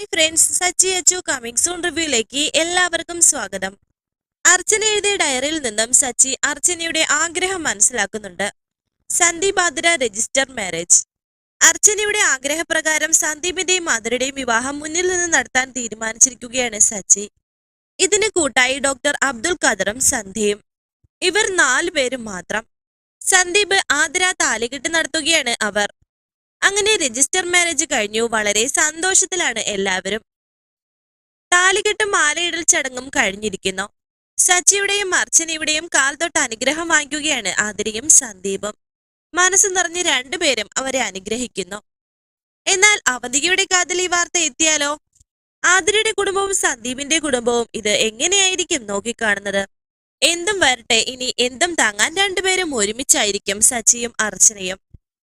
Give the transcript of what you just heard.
Hi friends Sachi Achu coming soon റിവ്യൂയിലേക്ക് എല്ലാവർക്കും സ്വാഗതം. അർച്ചന എഴുതിയ ഡയറിയിൽ നിന്നും സച്ചി അർച്ചനയുടെ ആഗ്രഹം മനസ്സിലാക്കുന്നുണ്ട്. സന്ദീപ് ആതിര രജിസ്റ്റർ മാരേജ് അർച്ചനയുടെ ആഗ്രഹപ്രകാരം സന്ദീപിന്റെയും ആതിരയുടെയും വിവാഹം മുന്നിൽ നിന്ന് നടത്താൻ തീരുമാനിച്ചിരിക്കുകയാണ് സച്ചി. ഇതിന് കൂട്ടായി ഡോക്ടർ അബ്ദുൽ ഖദറും സന്ധ്യയും. ഇവർ നാലു പേരും മാത്രം. സന്ദീപ് ആതിര താലികെട്ട് നടത്തുകയാണ് അവർ. അങ്ങനെ രജിസ്റ്റർ മാരേജ് കഴിഞ്ഞു. വളരെ സന്തോഷത്തിലാണ് എല്ലാവരും. താലികെട്ടും മാലയിടൽ ചടങ്ങും കഴിഞ്ഞിരിക്കുന്നു. സച്ചിയുടെയും അർച്ചനയുടെയും കാൽ തൊട്ട് അനുഗ്രഹം വാങ്ങിക്കുകയാണ് ആതിരയും സന്ദീപും. മനസ്സ് നിറഞ്ഞ് രണ്ടുപേരും അവരെ അനുഗ്രഹിക്കുന്നു. എന്നാൽ അവന്തികയുടെ കാതിൽ ഈ വാർത്ത എത്തിയാലോ? ആതിരയുടെ കുടുംബവും സന്ദീപിന്റെ കുടുംബവും ഇത് എങ്ങനെയായിരിക്കും നോക്കിക്കാണുന്നത്? എന്തും വരട്ടെ ഇനി എന്തും താങ്ങാൻ രണ്ടുപേരും ഒരുമിച്ചായിരിക്കും സച്ചിയും അർച്ചനയും.